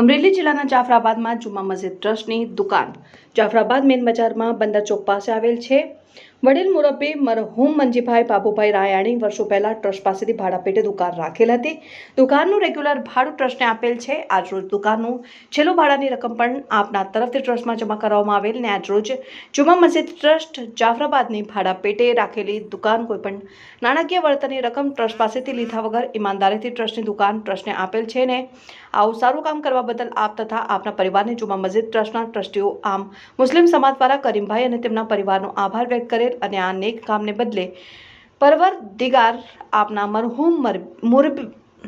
અમરેલી જિલ્લાના જાફરાબાદમાં જુમા મસ્જિદ ટ્રસ્ટની દુકાન. જાફરાબાદ મેન બજારમાં બંદર ચોક પાસે આવેલ છે. વડીલ મુરબ્બી મરહુમ મંજીભાઈ બાબુભાઈ રાયાણી વર્ષો પહેલા ટ્રસ્ટ પાસેથી ભાડા પેટે દુકાન રાખેલ હતી. દુકાનનું રેગ્યુલર ભાડું ટ્રસ્ટને આપેલ છે. આજરોજ દુકાનનું છેલ્લું ભાડાની રકમ પણ આપના તરફથી ટ્રસ્ટમાં જમા કરવામાં આવેલ ને આજરોજ જુમા મસ્જિદ ટ્રસ્ટ જાફરાબાદની ભાડા પેટે રાખેલી દુકાન કોઈપણ નાણાકીય વળતરની રકમ ટ્રસ્ટ પાસેથી લીધા વગર ઈમાનદારીથી ટ્રસ્ટની દુકાન ટ્રસ્ટને આપેલ છે ને આવું સારું કામ કરવા બદલ આપ તથા આપના પરિવારને જુમા મસ્જિદ ટ્રસ્ટના ટ્રસ્ટીઓ આમ મુસ્લિમ સમાજ દ્વારા કરીમભાઈ અને તેમના પરિવારનો આભાર વ્યક્ત કરેલ અને આ નેક કામને બદલે પરવર દિગાર આપના મરહૂમ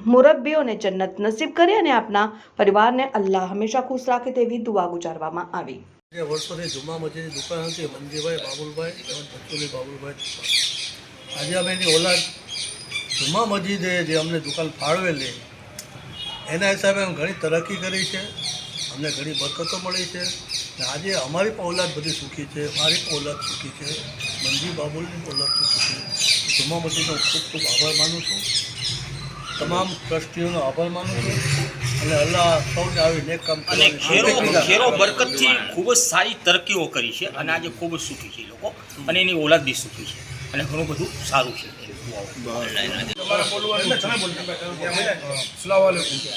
મુરબ્બીઓને જન્નત નસીબ કરી અને આપના પરિવારને અલ્લાહ હંમેશા ખુશ રાખે તેવી દુઆ ગુજારવામાં આવી. જે વર્ષોથી જુમા મસ્જિદની દુકાન હતી મંદીભાઈ બાબુલભાઈ તેમજ ભક્તુલી બાબુલભાઈ આજે અમે એની ઓલાદ જુમા મસ્જિદે જે અમને દુકાન ફાળવેલી, એના હિસાબે અમે ઘણી તરક્કી કરી છે. અમને ઘણી બરકતો મળી છે. આજે અમારી પણ ઓલાદ બધી સુખી છે મારી પણ ઓલાદ સુખી છે મંજી બાબુલની પણ ઓલાદ સુખી છે. જુમા મસ્જિદનો ખૂબ ખૂબ આભાર માનું છું. તમામ ટ્રસ્ટીઓનો આભાર માનું છું. અને અલ્લાહ સૌને આવી નેક કામ અને ખેરો ખેરો બરકતથી ખૂબ જ સારી તરક્કીઓ કરી છે અને આજે ખૂબ જ સુખી છે લોકો. અને એની ઓલાદ બી સુખી છે. અને ઘણું બધું સારું છે.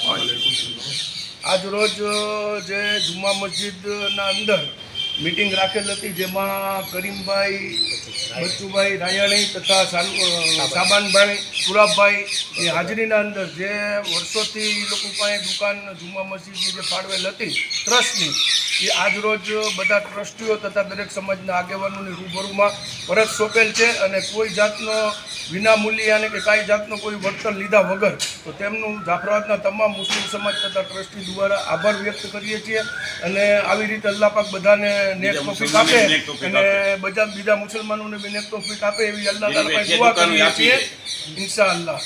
આજ રોજ જે જુમા મસ્જિદના અંદર મિટિંગ રાખેલ હતી જેમાં કરીમભાઈ બચ્ચુભાઈ રાયાણી તથા સાબાનભાઈ સુરાબભાઈ એ હાજરીના અંદર જે વર્ષોથી લોકો પાસે દુકાન જુમા મસ્જિદની જે ફાળવેલ હતી ટ્રસ્ટની એ આજરોજ બધા ટ્રસ્ટીઓ તથા દરેક સમાજના આગેવાનોની રૂબરૂમાં પરત સોંપેલ છે અને કોઈ જાતનો વિનામૂલ્ય અને કે કાંઈ જાતનો કોઈ વળતર લીધા વગર તો તેમનું જાફરાબાદના તમામ મુસ્લિમ સમાજ તથા ટ્રસ્ટી દ્વારા આભાર વ્યક્ત કરીએ છીએ અને આવી રીતે અલ્લાહ પાક બધાને નેક તોફીક આપે અને બધા બીજા મુસલમાનોને બી નેક તોફીક આપે એવી અલ્લાહ દુઆ કરીએ છીએ. ઇન્શા અલ્લાહ